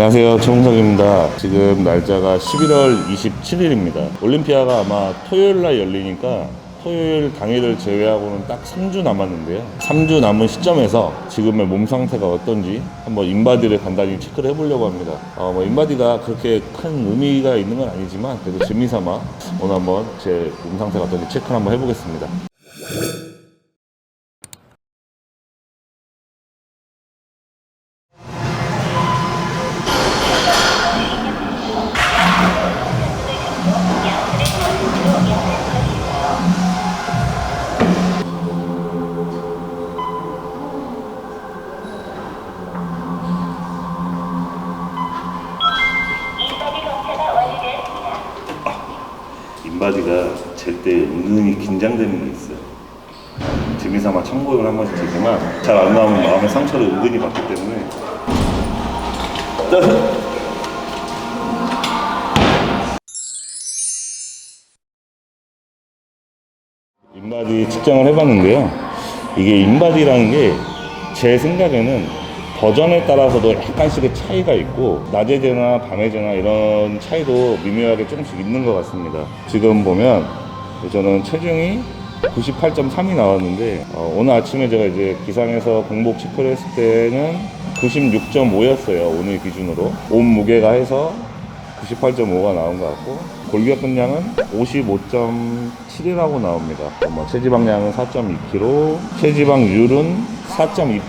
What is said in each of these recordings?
안녕하세요. 최홍석입니다. 지금 날짜가 11월 27일입니다. 올림피아가 아마 토요일 날 열리니까 토요일 당일을 제외하고는 딱 3주 남았는데요. 3주 남은 시점에서 지금의 몸 상태가 어떤지 한번 인바디를 간단히 체크를 해보려고 합니다. 어, 뭐 인바디가 그렇게 큰 의미가 있는 건 아니지만 그래도 재미삼아 오늘 한번 제 몸 상태가 어떤지 체크를 한번 해보겠습니다. 인바디가 잴 때 은근히 긴장되는 게 있어요. 재미삼아 참고를 한 번씩 되지만 잘 안 나오면 마음의 상처를 은근히 받기 때문에 짠! 인바디 측정을 해봤는데요. 이게 인바디라는 게 제 생각에는 버전에 따라서도 약간씩의 차이가 있고 낮에 재나 밤에 재나 이런 차이도 미묘하게 조금씩 있는 것 같습니다. 지금 보면 저는 체중이 98.3이 나왔는데 어, 오늘 아침에 제가 이제 기상에서 공복 체크를 했을 때는 96.5였어요. 오늘 기준으로 몸 무게가 해서 98.5가 나온 것 같고 골격 근량은 55.7이라고 나옵니다. 뭐 체지방량은 4.2kg, 체지방률은 4.2%,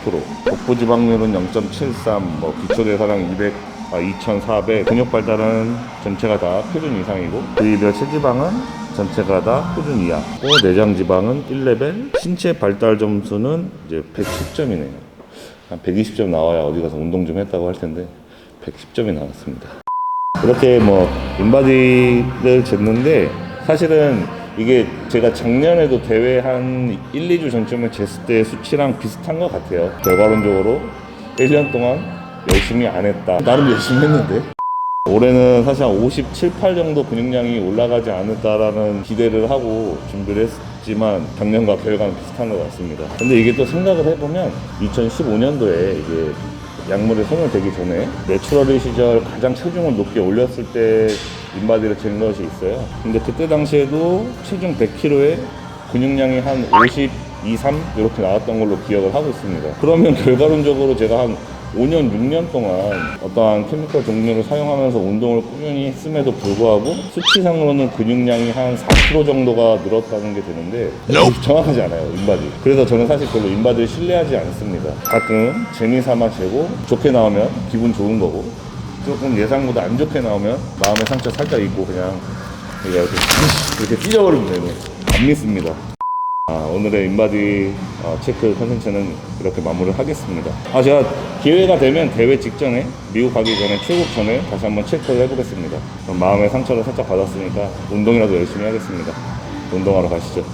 복부지방률은 0.73, 뭐 기초대사량 200, 아, 2,400, 근육 발달은 전체가 다 표준 이상이고 부위별 체지방은 전체가 다 표준 이하. 또 내장 지방은 1레벨, 신체 발달 점수는 이제 110점이네요. 한 120점 나와야 어디 가서 운동 좀 했다고 할 텐데 110점이 나왔습니다. 이렇게 뭐 인바디를 쟀는데 사실은 이게 제가 작년에도 대회 한 1, 2주 전쯤에 쟀을 때 수치랑 비슷한 것 같아요. 결과론적으로 1년 동안 열심히 안 했다. 나름 열심히 했는데. 올해는 사실 한 57, 8 정도 근육량이 올라가지 않을까라는 기대를 하고 준비를 했지만 작년과 결과는 비슷한 것 같습니다. 근데 이게 또 생각을 해보면 2015년도에 이게 약물에 대기 전에 내추럴리 시절 가장 체중을 높게 올렸을 때 인바디를 잰 것이 있어요. 근데 그때 당시에도 체중 100kg에 근육량이 한 50, 2, 3 이렇게 나왔던 걸로 기억을 하고 있습니다. 그러면 결과론적으로 제가 한 5년, 6년 동안 어떠한 케미컬 종류를 사용하면서 운동을 꾸준히 했음에도 불구하고 수치상으로는 근육량이 한 4kg 정도가 늘었다는 게 되는데 정확하지 않아요, 인바디. 그래서 저는 사실 별로 인바디를 신뢰하지 않습니다. 가끔 재미삼아 재고 좋게 나오면 기분 좋은 거고 조금 예상보다 안 좋게 나오면 마음의 상처 살짝 있고 그냥 이렇게, 이렇게 찢어버리면 되네. 안 믿습니다. 아, 오늘의 인바디 어, 체크 컨텐츠는 이렇게 마무리를 하겠습니다. 아, 제가 기회가 되면 대회 직전에 미국 가기 전에 출국 전에 다시 한번 체크를 해보겠습니다. 마음의 상처를 살짝 받았으니까 운동이라도 열심히 하겠습니다. 운동하러 가시죠.